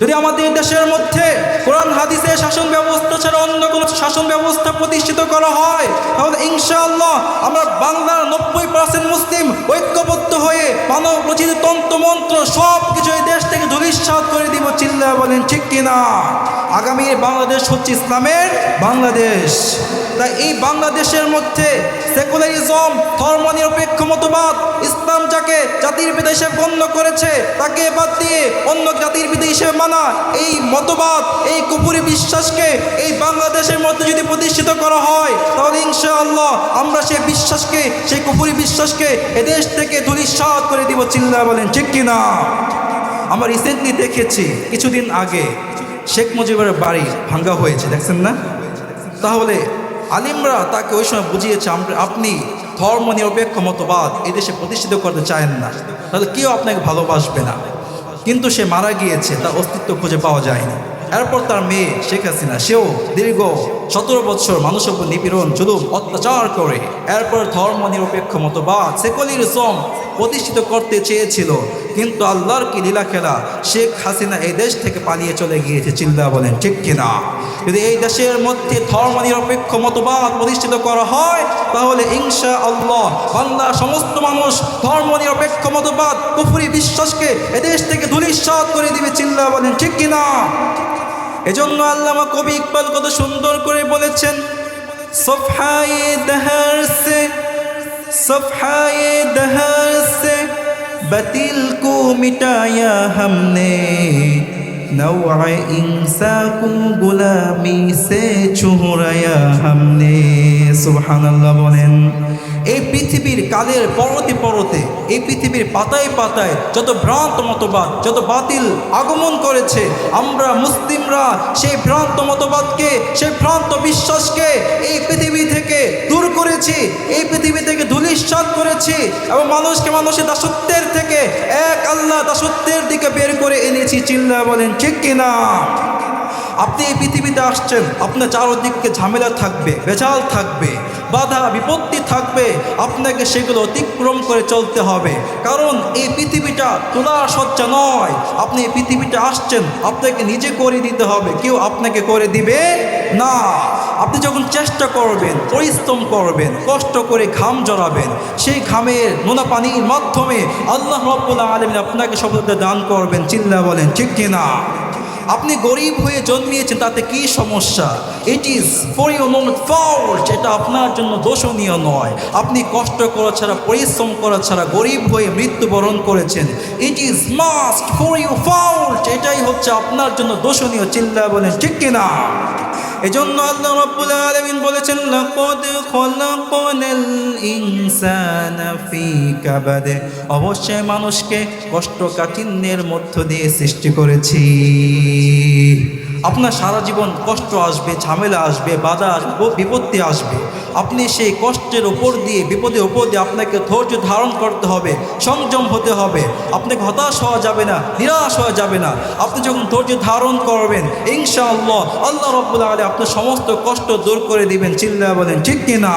যদি আমাদের দেশের মধ্যে কোরআন, হাদিসের শাসন ব্যবস্থা ছাড়া অন্য কোনো শাসন ব্যবস্থা প্রতিষ্ঠিত করা হয়, তাহলে ইনশাআল্লাহ আমরা বাংলার নব্বই পার্সেন্ট মুসলিম ঐক্যবদ্ধ হয়ে মানব রচিত তন্ত্রমন্ত্র সব কিছু এই বলেন, ঠিক কিনা? আগামী বাংলাদেশ হচ্ছে ইসলামের বাংলাদেশ। তাই এই বাংলাদেশের মধ্যে সেকুলারিজম, ধর্মনিরপেক্ষ মতবাদ, ইসলাম যাকে জাতির বিদেশে গণ্য করেছে, তাকে বাদ দিয়ে অন্য জাতির বিদেশে মানা, এই মতবাদ, এই কুপুরি বিশ্বাসকে এই বাংলাদেশের মধ্যে যদি প্রতিষ্ঠিত করা হয়, তাহলে ইনশাআল্লাহ আমরা সেই বিশ্বাসকে, সেই কুপুরি বিশ্বাসকে এদেশ থেকে ধূলিসাৎ করে দিব। চিল্লা বলেন, ঠিক কিনা? আমরা রিসেন্টলি দেখেছি, কিছুদিন আগে শেখ মুজিবের বাড়ি ভাঙ্গা হয়েছে, দেখছেন না? তাহলে আলিমরা তাকে ওই সময় বুঝিয়েছে আপনি ধর্ম নিরপেক্ষ মতবাদ এই দেশে প্রতিষ্ঠিত করতে চায়েন না। তাহলে কেউ আপনাকে ভালোবাসবে না। কিন্তু সে মারা গিয়েছে, তার অস্তিত্ব খুঁজে পাওয়া যায়নি। এরপর তার মেয়ে শেখ হাসিনা, সেও দীর্ঘ সতেরো বছর মানুষের উপর নিপীড়ন, জুলুম, অত্যাচার করে। এরপর ধর্ম নিরপেক্ষ মতবাদ সেকুলারিজম প্রতিষ্ঠিত করতে চেয়েছিল। কিন্তু আল্লাহর কি লীলা খেলা? শেখ হাসিনা এই দেশ থেকে পালিয়ে চলে গিয়েছে, চিল্লা বলেন, ঠিক কিনা? যদি এই দেশের মধ্যে ধর্ম নিরপেক্ষ মতবাদ প্রতিষ্ঠিত করা হয়, তাহলে ইংসা আল্লাহ বাংলার সমস্ত মানুষ ধর্ম নিরপেক্ষ মতবাদ পুফুরি বিশ্বাসকে এদেশ থেকে ধুলিস্বাদ করে দিবে, চিল্লা বলেন, ঠিক কিনা? এজন্য আল্লাহ কবি ইকবাল কত সুন্দর করে বলেছেন সফাই দহর সে সফাই দহর সে बतिल को मिटाया हमने नवा इंसा को गुलामी से छुहराया हमने सुबह बोलें এই পৃথিবীর কালের পরতে পরতে, এই পৃথিবীর পাতায় পাতায় যত ভ্রান্ত মতবাদ, যত বাতিল আগমন করেছে, আমরা মুসলিমরা সেই ভ্রান্ত মতবাদকে, সেই ভ্রান্ত বিশ্বাসকে এই পৃথিবী থেকে দূর করেছি, এই পৃথিবী থেকে ধূলিসাৎ করেছি এবং মানুষকে মানুষের দাসত্বের থেকে এক আল্লাহ দাসত্বের দিকে বের করে এনেছি। চিল্লা বলেন, ঠিক কিনা? আপনি এই পৃথিবীতে আসছেন, আপনার চারদিকে ঝামেলা থাকবে বেজাল থাকবে, বাধা, বিপত্তি থাকবে, আপনাকে সেগুলো অতিক্রম করে চলতে হবে। কারণ এই পৃথিবীটা তোলার সজ্জা নয়। আপনি এই পৃথিবীতে আসছেন, আপনাকে নিজে করে দিতে হবে, কেউ আপনাকে করে দিবে না। আপনি যখন চেষ্টা করবেন, পরিশ্রম করবেন, কষ্ট করে ঘাম জড়াবেন, সেই ঘামের নোনা পানির মাধ্যমে আল্লাহ রব্বুল্লাহ আলমিন আপনাকে সফলতা দান করবেন, চিল্লা বলেন, ঠিক কিনা? আপনি গরিব হয়ে জন্মিয়েছেন, তাতে কি সমস্যা? It is for you not fault এটা আপনার জন্য দোষণীয় নয়। আপনি কষ্ট করা ছাড়া, পরিশ্রম করা ছাড়া গরিব হয়ে মৃত্যুবরণ করেছেন। It is must for you fault এটাই হচ্ছে আপনার জন্য দোষণীয় চিল্লা বলেন ঠিক কিনা? এজন্য আল্লাহ রাব্বুল আলামিন বলেছেন, লাকাদ অবশ্যই মানুষকে কষ্ট কাঠিন্যের মধ্য দিয়ে সৃষ্টি করেছি। আপনার সারা জীবন কষ্ট আসবে, ঝামেলা আসবে, বাধা আসবে বিপত্তি আসবে। আপনি সেই কষ্টের উপর দিয়ে, বিপদের উপর দিয়ে আপনাকে ধৈর্য ধারণ করতে হবে, সংযম হতে হবে। আপনাকে হতাশ হওয়া যাবে না, নিরাশ হওয়া যাবে না। আপনি যখন ধৈর্য ধারণ করবেন, ইনশাআল্লাহ, আল্লাহ রব্বুল আলী আপনার সমস্ত কষ্ট দূর করে দিবেন। চিল্লা বলেন, ঠিক কিনা?